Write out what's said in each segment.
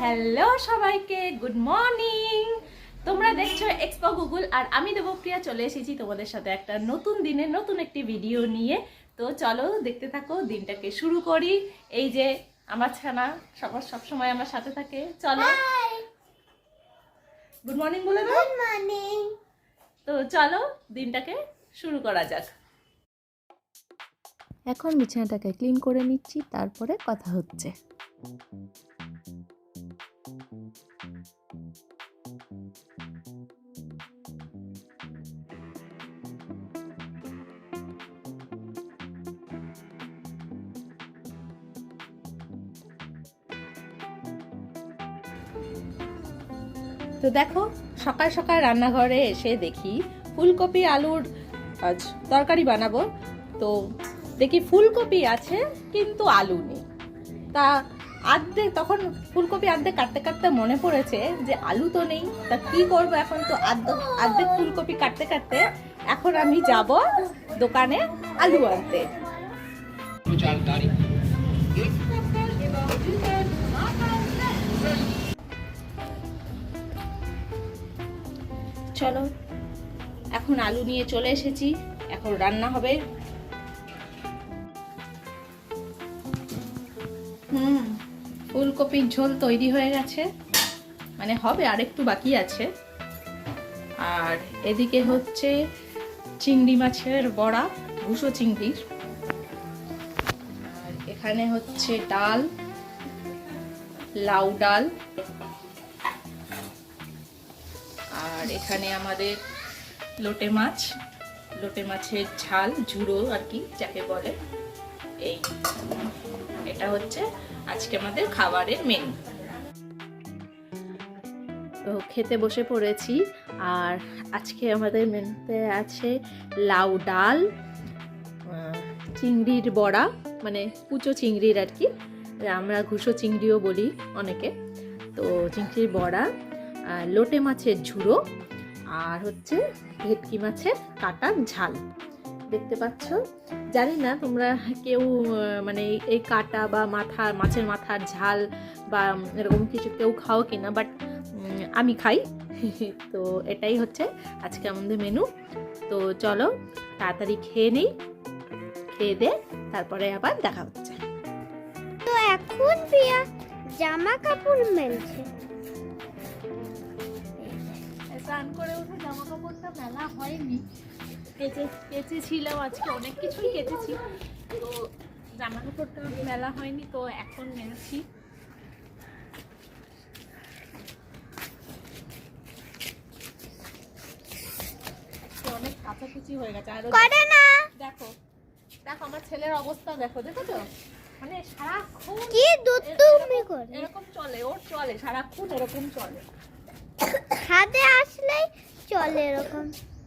Hello সবাইকে good morning তোমরা দেখছ এক্সপো গুগল আর আমি দেবপ্রিয়া চলে এসেছি তোমাদের সাথে একটা নতুন দিনের নতুন একটি ভিডিও নিয়ে। তো চলো দেখতে থাকো দিনটাকে শুরু করি। এই যে আমার ছানা সবার সবসময় আমার সাথে থাকে। চলো। গুড মর্নিং বলে দাও। গুড মর্নিং তো চলো দিনটাকে শুরু করা যাক। এখন বিছানাটাকে ক্লিন করে নিচ্ছি তারপরে কথা হচ্ছে। তো দেখো, সকাল সকাল রান্নাঘরে এসে দেখি ফুলকপি, আলুর তরকারি বানাবো। তো দেখি ফুলকপি আছে, কিন্তু আলু নেই। তা আর্ধেক, তখন ফুলকপি আর্ধেক কাটতে কাটতে মনে পড়েছে যে আলু তো নেই, তা কি করব এখন তো আর্ধেক আর্ধেক ফুলকপি কাটতে কাটতে এখন আমি যাব দোকানে আলু আনতে। চলো। এখন আলু নিয়ে চলে এসেছি। এখন রান্না হবে। হুম, ফুলকপির ঝোল তৈরি হয়ে গেছে। মানে হবে আর একটু বাকি আছে। আর এদিকে হচ্ছে চিংড়ি মাছের বড়া ভুসো চিংড়ির আর এখানে হচ্ছে ডাল, লাউ ডাল। আর এখানে আমাদের লোটে মাছ। লোটে মাছের ঝাল, ঝুড়ো আর কি যাকে বলে। এই এটা হচ্ছে আজকে আমাদের খাবারের মেনু তো খেতে বসে পড়েছি আর আজকে আমাদের মেনুতে আছে লাউ ডাল চিংড়ির বড়া মানে কুচো চিংড়ির আর কি। আমরা ঘুষো চিংড়িও বলি অনেকে। তো চিংড়ির বড়া লোটে মাছের ঝুড়ো আর হচ্ছে ভেটকি মাছের কাটার ঝাল। দেখতে পাচ্ছ? জানি না তোমরা কেউ মানে এই- কাটা বা মাথা, মাছের মাথার ঝাল বা এরকম কিছু কেউ খাও কিনা বাট আমি খাই। তো এটাই হচ্ছে আজকে আমাদের মেনু তো চলো, তাড়াতাড়ি খেয়ে নিই। খেয়ে দে, তারপরে আবার দেখা হচ্ছে। তো এখন প্রিয়া, জামা কাপড় মেলছে। স্নান করে উঠে জামা কাপড়টা মেলা হয়নি। কেচে কেচেছিলাম আজকে অনেক কিছুই কেচেছি। তো জামা কাপড়টা মেলা হয়নি তো এখন মেলছি তো অনেক কাচাকুচি হয়ে গেছে। আর দেখো দেখো আমার ছেলের অবস্থা দেখো দেখো তো মানে সারাক্ষণ কি এরকম চলে ওর চলে সারাক্ষণ এরকম চলে। আসলেই এরকম।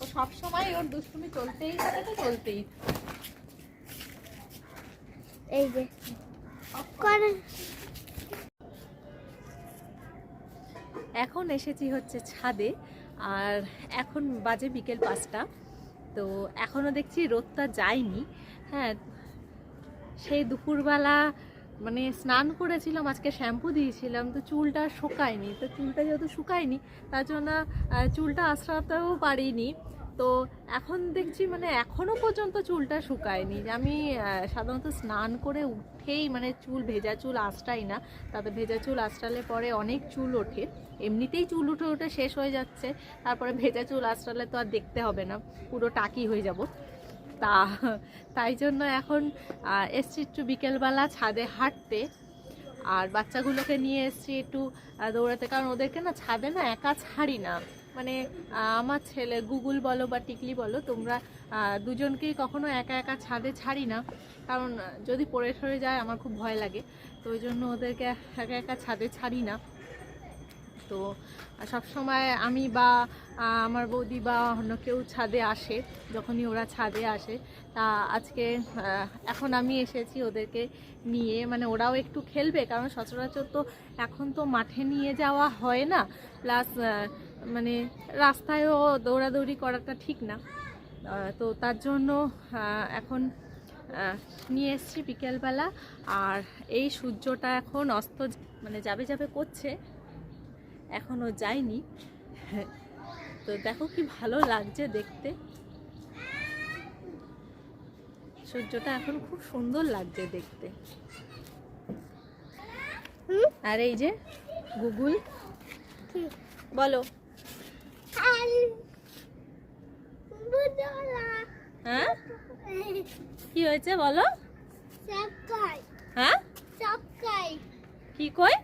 ও সব সময় ওর দুষ্টুমি চলতেই থাকে তো চলতেই। এই যে। করে। এখন এসেছি হচ্ছে ছাদে আর এখন বাজে বিকেল পাঁচটা। তো এখনও দেখছি রোদটা যায়নি। হ্যাঁ সেই দুপুরবেলা মানে স্নান করেছিলাম, আজকে শ্যাম্পু দিয়েছিলাম, তো চুলটা শুকায়নি। তো চুলটা যেহেতু শুকায়নি, তার জন্য চুলটা আশ্রাতেও পারিনি। তো এখন দেখছি মানে এখনও পর্যন্ত চুলটা শুকায়নি। আমি সাধারণত স্নান করে উঠেই মানে চুল, ভেজা চুল আশ্রাই না। তাতে ভেজা চুল আশ্রালে পরে অনেক চুল ওঠে। এমনিতেই চুল উঠে উঠে শেষ হয়ে যাচ্ছে। তারপরে ভেজা চুল আশ্রালে তো আর দেখতে হবে না। পুরো টাকি হয়ে যাব। তা, তাই জন্য এখন এসছি একটু বিকেলবেলা ছাদে হাঁটতে। আর বাচ্চাগুলোকে নিয়ে এসছি একটু দৌড়াতে। কারণ ওদেরকে না ছাদে না একা ছাড়ি না। মানে আমার ছেলে গুগল বলো বা টিকলি বলো, তোমরা দুজনকেই কখনো একা একা ছাদে ছাড়ি না। কারণ, যদি পড়ে সরে যায়, আমার খুব ভয় লাগে। তো ওই জন্য ওদেরকে একা একা ছাদে ছাড়ি না। তো সব সময় আমি বা আমার বৌদি বা অন্য কেউ ছাদে আসে, যখনই ওরা ছাদে আসে, তা আজকে এখন আমি এসেছি ওদেরকে নিয়ে মানে ওরাও একটু খেলবে, কারণ সচরাচর তো এখন তো মাঠে নিয়ে যাওয়া হয় না, প্লাস মানে রাস্তায়ও দৌড়াদৌড়ি করাটা ঠিক না তো তার জন্য এখন নিয়ে এসেছি বিকেলবেলা, আর এই সূর্যটা এখন অস্ত মানে যাবে যাবে করছে এখনও যায়নি তো দেখো কি ভালো লাগছে দেখতে। সূর্যটা এখন খুব সুন্দর লাগছে দেখতে। আর এই যে গুগল? বলো। হ্যাঁ? কি হয়েছে বলো? হ্যাঁ? কি কই?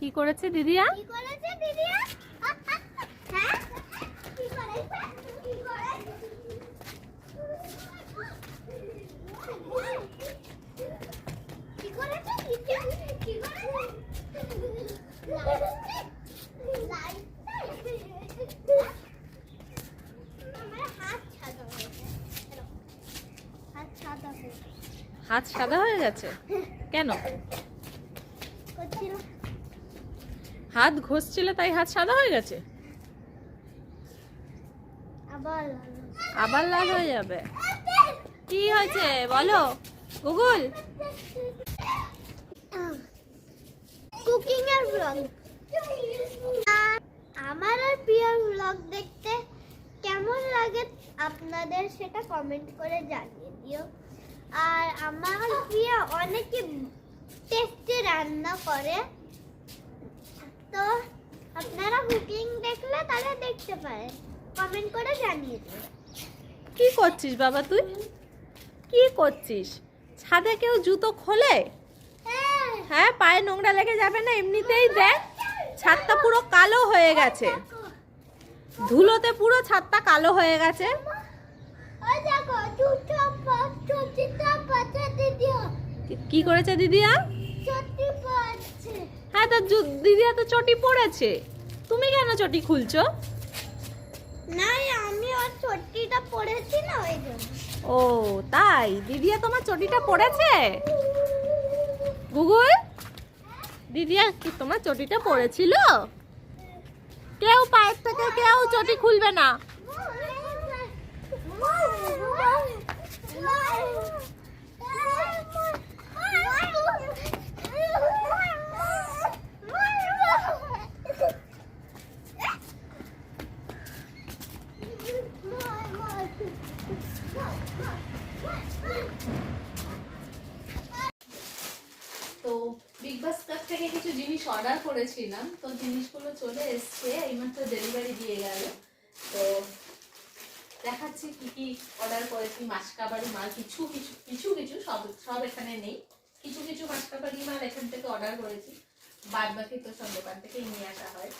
কি করেছে দিদিয়া কি করেছে দিদিয়া হ্যাঁ কি করেছে কি করেছে কি করেছে দিদিয়া কি করেছে লাইট আমার হাত সাদা হয়েছে হাত সাদা হয়ে গেছে? কেন? হাত ঘষছিল তাই হাত সাদা হয়ে গেছে? আবার লাল হয়ে যাবে। কি হয়েছে? বলো। গুগল। কুকিং এর ব্লগ আমার আর প্রিয় ব্লগ দেখতে কেমন লাগে আপনাদের সেটা কমেন্ট করে জানিয়ে দিও। আর আমার প্রিয়া অনেকে টেস্টি রান্না করে। তো আপনারা কুকিং দেখলে তাহলে দেখতে পারেন কমেন্ট করে জানিয়ে দিও কি করছিস বাবা তুই? কি করছিস? ছাদে কেউ জুতো খোলে? হ্যাঁ। হ্যাঁ পায়ে নোংরা লেগে যাবে না? এমনিতেই দেখ ছাদটা পুরো কালো হয়ে গেছে। ধুলোতে পুরো ছাদটা কালো হয়ে গেছে। কি- করেছে দিদিয়া হ্যাঁ তো দিদিয়া তো চটি পড়েছে তুমি কেন চটি খুলছো না আমি ওর ছুটিটা পড়েছি না ওই ও তাই দিদিয়া তোমার চটিটা পড়েছে গুগল দিদিয়া কি তোমার চটিটা পড়েছিল কেউ পায়ের থেকে কেউ চটি খুলবে না তো বিগ বাস্কার থেকে কিছু জিনিস অর্ডার করেছিলাম, তো জিনিসগুলো চলে এসছে এইমাত্র ডেলিভারি দিয়ে গেল। তো দেখাচ্ছি কি কি অর্ডার করেছি, মাসকাবাড়ি মাল, কিছু কিছু কিছু কিছু, সব সব এখানে নেই। কিছু কিছু মাসকাবাড়ি মাল এখান থেকে অর্ডার করেছি। বাদ বাকি তো সব দোকান থেকেই নিয়ে আসা হয়।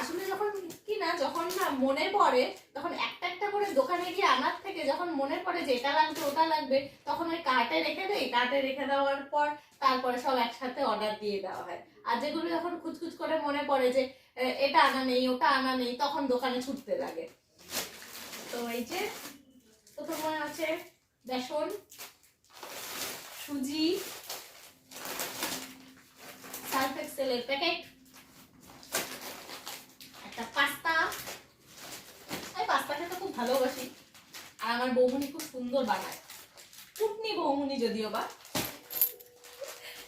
আসলে যখন কি না যখন না মনে পড়ে, তখন একটা একটা করে দোকানে গিয়ে আনার থেকে যখন মনে পড়ে যে এটা লাগবে, ওটা লাগবে, তখন ওই কার্টে রেখে দেয় কার্টে রেখে দেওয়ার পর তারপরে সব একসাথে অর্ডার দিয়ে দেওয়া হয়। আর যেগুলো যখন খুচখুচ করে মনে পড়ে যে এটা আনা নেই, ওটা আনা নেই, তখন দোকানে ছুটতে লাগে। তো এই যে, প্রথমে আছে বেসন, সুজি সার্ফ এক্সেলের প্যাকেট একটা পাস্তা আমি পাস্তা খেতে খুব ভালোবাসি। আর আমার বৌমনি খুব সুন্দর বানায়। কুটনি বৌমনি যদিও বা।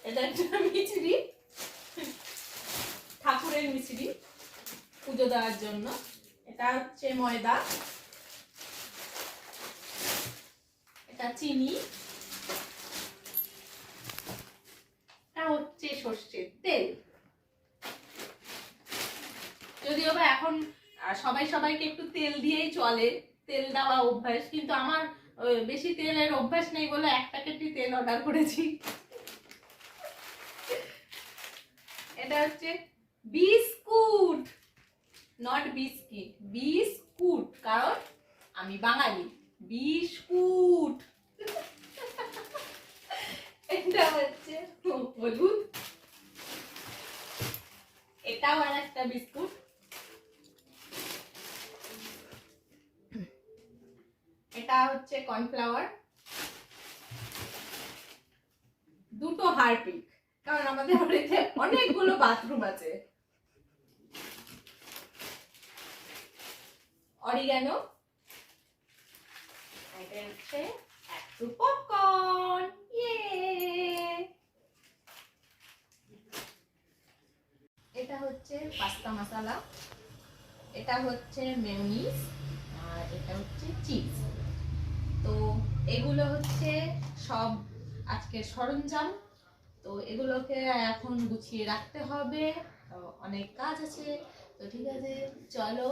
এটা একটা ঠাকুরের মিচড়ি পুজো দেওয়ার জন্য। এটা হচ্ছে ময়দা। এটা চিনি এটা হচ্ছে সর্ষের তেল যদিও বা এখন আহ, সবাই সবাইকে একটু তেল দিয়েই চলে। তেল দেওয়া অভ্যাস, কিন্তু আমার বেশি তেলের অভ্যাস নেই বলে এক প্যাকেটই তেল অর্ডার করেছি। এটা হচ্ছে বিস্কুট। নট বিস্কিট বিস্কুট, কারণ আমি বাঙালি। বিস্কুট। এটা হচ্ছে হলুদ। এটাও আর একটা বিস্কুট। হচ্ছে কর্নফ্লাওয়ার। দুটো হারপিক, কারণ আমাদের বাড়িতে অনেকগুলো বাথরুম আছে। অরিগানো, এটা হচ্ছে এটা হচ্ছে পাস্তা মশালা, এটা হচ্ছে মেউনিস আর এটা হচ্ছে চিজ তো এগুলো হচ্ছে সব আজকের সরঞ্জাম। তো এগুলোকে এখন গুছিয়ে রাখতে হবে। অনেক কাজ আছে। তো ঠিক আছে, চলো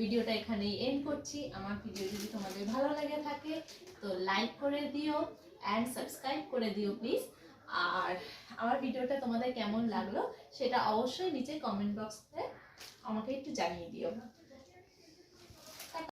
ভিডিওটা এখানেই এন্ড করছি। আমার ভিডিও যদি তোমাদের ভালো লাগে থাকে, তো লাইক করে দিও অ্যান্ড সাবস্ক্রাইব করে দিও প্লিজ আর আমার ভিডিওটা তোমাদের কেমন লাগল, সেটা অবশ্যই নিচে কমেন্ট বক্সে আমাকে একটু জানিয়ে দিও।